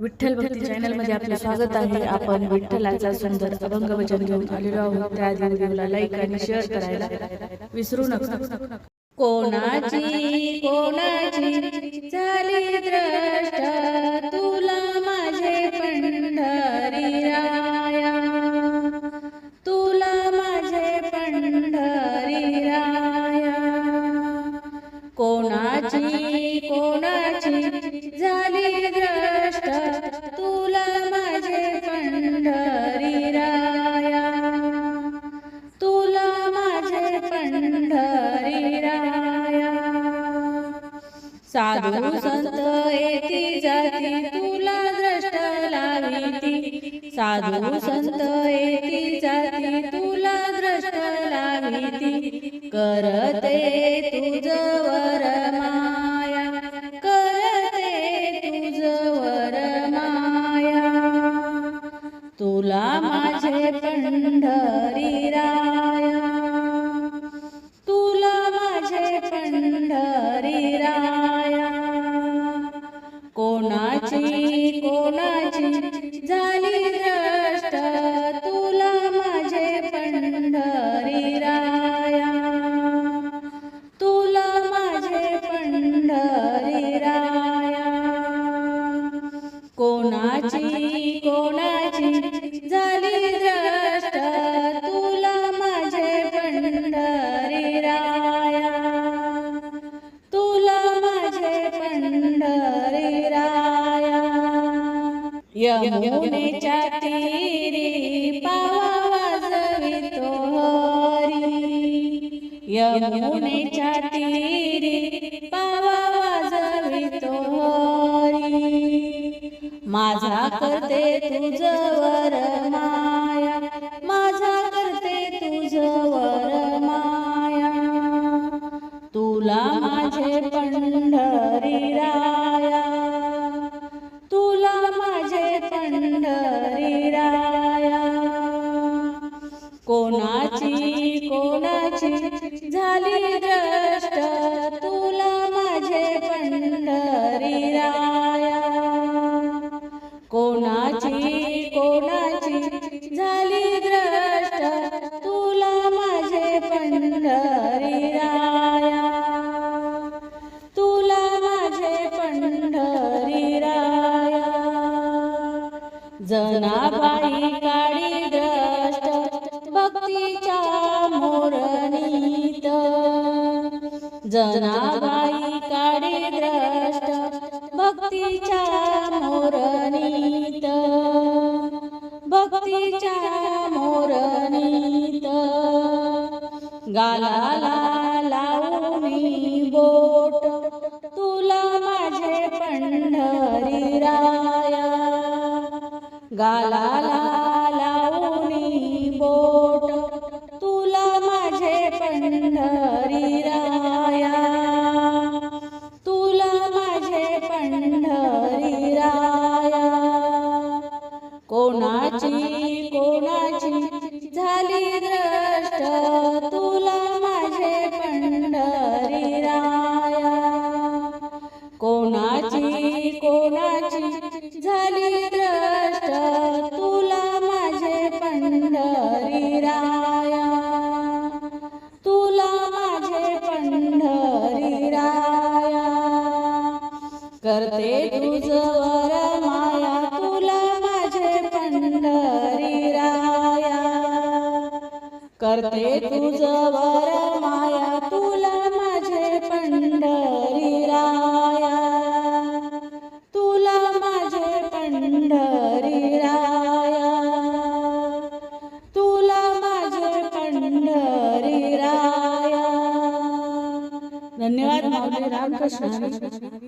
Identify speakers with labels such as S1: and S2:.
S1: विठ्ठल भक्ती चॅनलमध्ये आपले स्वागत आहे. आपण विठ्ठलाचा सुंदर अभंग वचन घेऊन आलेलो आहोत. त्या लाईक आणि शेअर करायला विसरू नका. साधू संत येती जाती तुला द्रष्ट लाविती साधू संत येती जाती तुला द्रष्ट लाविती करते तुझवर माया. करते तुझवर माया. तुला माझे पंढरी यमुनेच्या तीरी पावाजवितो हरी. यमुनेच्या तीरी पावाजवितो हरी. माझा करते तुझं झाली द्रष्ट तुला माझे पंढरी राया कोणाची कोणाची झाली द्रष्ट तुला माझे पंढरी राया तुला माझे पंढरी राया जनाबाई काळी द्रष्ट भक्तीच्या जनाबाई काडे द्रष्ट भक्तीच्या मोरणीत. भक्तीच्या मोरणीत. गालाला लावणी बोट तुला माझे पंढरी राया गालाला करते तुझवर माया तुला माझे पंढरी राया. करते तुझवर माया तुला माझे पंढरी राया. तुला माझे पंढरी राया. तुला माझे पंढरी राया. धन्यवाद रामकृष्ण.